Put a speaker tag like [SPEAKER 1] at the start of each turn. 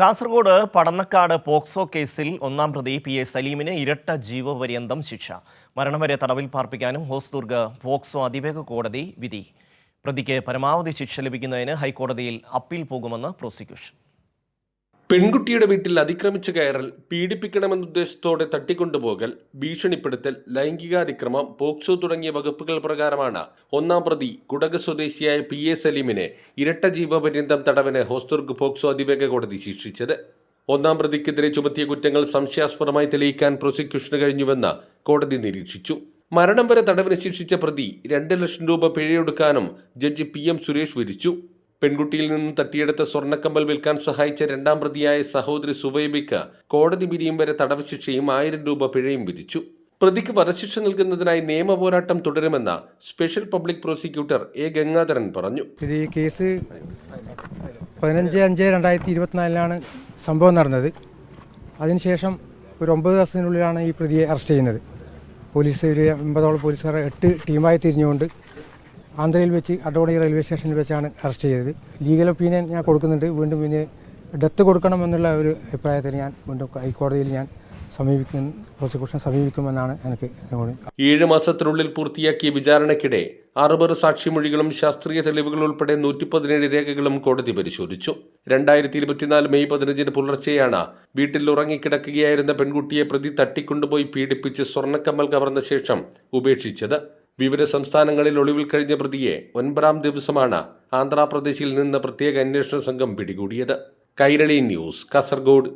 [SPEAKER 1] Kasaragod Padannakkad POCSO കേസിൽ ഒന്നാം പ്രതി പി എ സലീമിന് ഇരട്ട ജീവപര്യന്തം ശിക്ഷ. മരണം വരെ തടവിൽ പാർപ്പിക്കാനും ഹോസ്ദുർഗ് പോക്സോ അതിവേഗ കോടതി വിധി. പ്രതിക്ക് പരമാവധി ശിക്ഷ ലഭിക്കുന്നതിന് ഹൈക്കോടതിയിൽ അപ്പീൽ പോകുമെന്ന് പ്രോസിക്യൂഷൻ.
[SPEAKER 2] പെൺകുട്ടിയുടെ വീട്ടിൽ അതിക്രമിച്ച് കയറൽ പീഡിപ്പിക്കണമെന്ന ഉദ്ദേശത്തോടെ തട്ടിക്കൊണ്ടുപോകൽ ഭീഷണിപ്പെടുത്തൽ ലൈംഗികാതിക്രമം പോക്സോ തുടങ്ങിയ വകുപ്പുകൾ പ്രകാരമാണ്. ഒന്നാം പ്രതി കുടക് സ്വദേശിയായ പി എ സലീമിനെ ഇരട്ട ജീവപര്യന്തം തടവിന് ഹോസ്ദുർഗ് പോക്സോ അതിവേഗ കോടതി ശിക്ഷിച്ചത്. ഒന്നാം പ്രതിക്കെതിരെ ചുമത്തിയ കുറ്റങ്ങൾ സംശയാസ്പദമായി തെളിയിക്കാൻ പ്രോസിക്യൂഷന് കഴിഞ്ഞുവെന്ന് കോടതി നിരീക്ഷിച്ചു. മരണം വരെ തടവിന് ശിക്ഷിച്ച പ്രതി രണ്ട് ലക്ഷം രൂപ പിഴയൊടുക്കാനും ജഡ്ജി പി എം സുരേഷ് വിധിച്ചു. പെൺകുട്ടിയിൽ നിന്ന് തട്ടിയെടുത്ത സ്വർണക്കമ്പൽ വിൽക്കാൻ സഹായിച്ച രണ്ടാം പ്രതിയായ സഹോദരി സുവൈബിക്ക് കോടതി പിരിയും വരെ തടവ് ശിക്ഷയും ആയിരം രൂപ പിഴയും വിധിച്ചു. പ്രതിക്ക് വധശിക്ഷ നൽകുന്നതിനായി നിയമ പോരാട്ടം തുടരുമെന്ന് special public prosecutor A Gangadharan പറഞ്ഞു.
[SPEAKER 3] ഇത് ഈ കേസ് പതിനഞ്ച് അഞ്ച് രണ്ടായിരത്തി ഇരുപത്തിനാലിലാണ് സംഭവം നടന്നത്. അതിനുശേഷം ഒരു ഒമ്പത് ദിവസത്തിനുള്ളിലാണ് ഈ പ്രതിയെ അറസ്റ്റ് ചെയ്യുന്നത്. പോലീസ് ഒരു എൺപതോളം പോലീസുകാർ എട്ട് ടീമായി തിരിഞ്ഞുകൊണ്ട് ആന്ധ്രയിൽ വെച്ച് അഡോണി റെയിൽവേ സ്റ്റേഷനിൽ വെച്ചാണ് അറസ്റ്റ് ചെയ്തത്. ലീഗൽ ഒപ്പീനിയൻ ഞാൻ കൊടുക്കുന്നുണ്ട്. വീണ്ടും പിന്നെ ഡെത്ത് കൊടുക്കണമെന്നുള്ള ഒരു അഭിപ്രായത്തിൽ ഞാൻ വീണ്ടും ഹൈക്കോടതിയിൽ ഞാൻ സമീപിക്കും പ്രോസിക്യൂഷൻ സമീപിക്കുമെന്നാണ് എനിക്ക്
[SPEAKER 2] ഏഴ് മാസത്തിനുള്ളിൽ പൂർത്തിയാക്കിയ വിചാരണയ്ക്കിടെ അറുപത് സാക്ഷിമൊഴികളും ശാസ്ത്രീയ തെളിവുകൾ ഉൾപ്പെടെ നൂറ്റി പതിനേഴ് രേഖകളും കോടതി പരിശോധിച്ചു. രണ്ടായിരത്തി ഇരുപത്തിനാല് മെയ് പതിനഞ്ചിന് പുലർച്ചെയാണ് വീട്ടിൽ ഉറങ്ങിക്കിടക്കുകയായിരുന്ന പെൺകുട്ടിയെ പ്രതി തട്ടിക്കൊണ്ടുപോയി പീഡിപ്പിച്ച് സ്വർണക്കമ്മൽ കവർന്ന ശേഷം ഉപേക്ഷിച്ചത്. വിവിധ സംസ്ഥാനങ്ങളിൽ ഒളിവിൽ കഴിഞ്ഞ പ്രതിയെ ഒൻപതാം ദിവസമാണ് ആന്ധ്രാപ്രദേശിൽ നിന്ന് പ്രത്യേക അന്വേഷണ സംഘം പിടികൂടിയത്. കൈരളി ന്യൂസ് കാസർഗോഡ്.